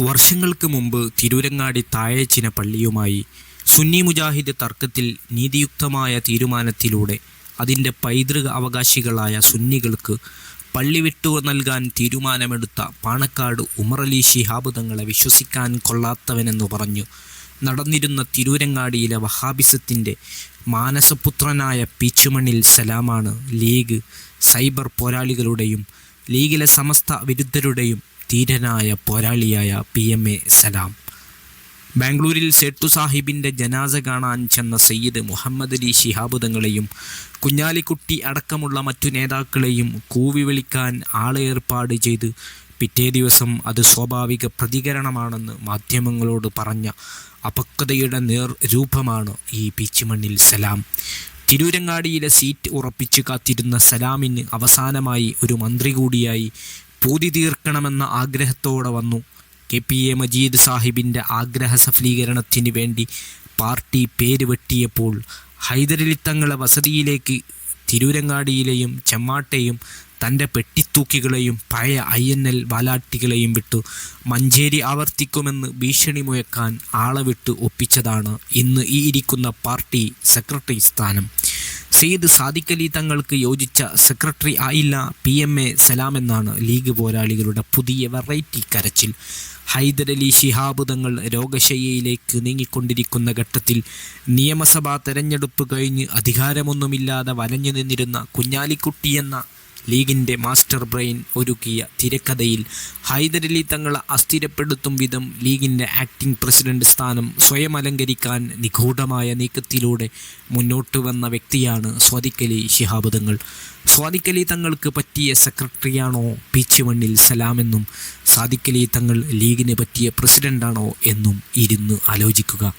വർഷങ്ങൾക്ക് മുമ്പ് തിരൂരങ്ങാടി താഴേച്ചിന പള്ളിയുമായി സുന്നി മുജാഹിദ് തർക്കത്തിൽ നീതിയുക്തമായ തീരുമാനത്തിലൂടെ അതിന്റെ പൈതൃക അവകാശികളായ സുന്നികൾക്ക് പള്ളി വിട്ടു നൽകാൻ തീരുമാനമെടുത്ത പാണക്കാട് ഉമറലി ശിഹാബ് തങ്ങളെ വിശ്വസിക്കാൻ കൊള്ളാത്തവനെന്ന് പറഞ്ഞു. നടന്നിരുന്ന തിരൂരങ്ങാടിയിലെ വഹാബിസത്തിന്റെ മാനസപുത്രനായ പീച്ചുമണിൽ സലാമാണ് ലീഗ് സൈബർ പോരാളികളുടെയും ലീഗിലെ സമസ്ത വിരുദ്ധരുടെയും ധീരനായ പോരാളിയായ പി എം എ സലാം. ബാംഗ്ലൂരിൽ സേട്ടു സാഹിബിന്റെ ജനാസ കാണാൻ ചെന്ന സയ്യിദ് മുഹമ്മദ് അലി ശിഹാബ് തങ്ങളെയും കുഞ്ഞാലിക്കുട്ടി അടക്കമുള്ള മറ്റു നേതാക്കളെയും കൂവി വിളിക്കാൻ ആളേർപ്പാട് ചെയ്ത് പിറ്റേ ദിവസം അത് സ്വാഭാവിക പ്രതികരണമാണെന്ന് മാധ്യമങ്ങളോട് പറഞ്ഞ അപക്വതയുടെ നേർ രൂപമാണ് ഈ പീച്ചുമണ്ണിൽ സലാം. തിരൂരങ്ങാടിയിലെ സീറ്റ് ഉറപ്പിച്ച് കാത്തിരുന്ന സലാമിന് അവസാനമായി ഒരു മന്ത്രി കൂടിയായി പൂതി തീർക്കണമെന്ന ആഗ്രഹത്തോടെ വന്നു. കെ പി എ മജീദ് സാഹിബിന്റെ ആഗ്രഹ സഫലീകരണത്തിന് വേണ്ടി പാർട്ടി പേര് വെട്ടിയപ്പോൾ ഹൈദരലി തങ്ങളെ വസതിയിലേക്ക് തിരൂരങ്ങാടിയിലെയും ചെമ്മാട്ടെയും തന്റെ പെട്ടിത്തൂക്കികളെയും പഴയ ഐ എൻ എൽ വാലാട്ടികളെയും വിട്ടു. മഞ്ചേരി ആവർത്തിക്കുമെന്ന് ഭീഷണി മുഴക്കാൻ ആളെ വിട്ട് ഒപ്പിച്ചതാണ് ഇന്ന് ഈ ഇരിക്കുന്ന പാർട്ടി സെക്രട്ടറി സ്ഥാനം. സെയ്ദ് സാദിഖലി തങ്ങൾക്ക് യോജിച്ച സെക്രട്ടറി ആയില്ല പി എം എ സലാം എന്നാണ് ലീഗ് പോരാളികളുടെ പുതിയ വെറൈറ്റി കരച്ചിൽ. ഹൈദരലി ശിഹാബ് തങ്ങൾ രോഗശയ്യയിലേക്ക് നീങ്ങിക്കൊണ്ടിരിക്കുന്ന ഘട്ടത്തിൽ നിയമസഭാ തെരഞ്ഞെടുപ്പ് കഴിഞ്ഞ് അധികാരമൊന്നുമില്ലാതെ വലഞ്ഞു നിന്നിരുന്ന കുഞ്ഞാലിക്കുട്ടി എന്ന ലീഗിന്റെ മാസ്റ്റർ ബ്രെയിൻ ഒരുക്കിയ തിരക്കഥയിൽ ഹൈദരലി തങ്ങളെ അസ്ഥിരപ്പെടുത്തും വിധം ലീഗിന്റെ ആക്ടിംഗ് പ്രസിഡന്റ് സ്ഥാനം സ്വയം അലങ്കരിക്കാൻ നിഗൂഢമായ നീക്കത്തിലൂടെ മുന്നോട്ട് വന്ന വ്യക്തിയാണ് സ്വാദിക്കലി ശിഹാബ് തങ്ങൾ. സ്വാദിക്കലി തങ്ങൾക്ക് പറ്റിയ സെക്രട്ടറിയാണോ? പീച്ച് മണ്ണിൽ സലാമെന്നും സാദിക്കലി തങ്ങൾ ലീഗിന് പറ്റിയ പ്രസിഡന്റാണോ എന്നും ഇരുന്ന് ആലോചിക്കുക.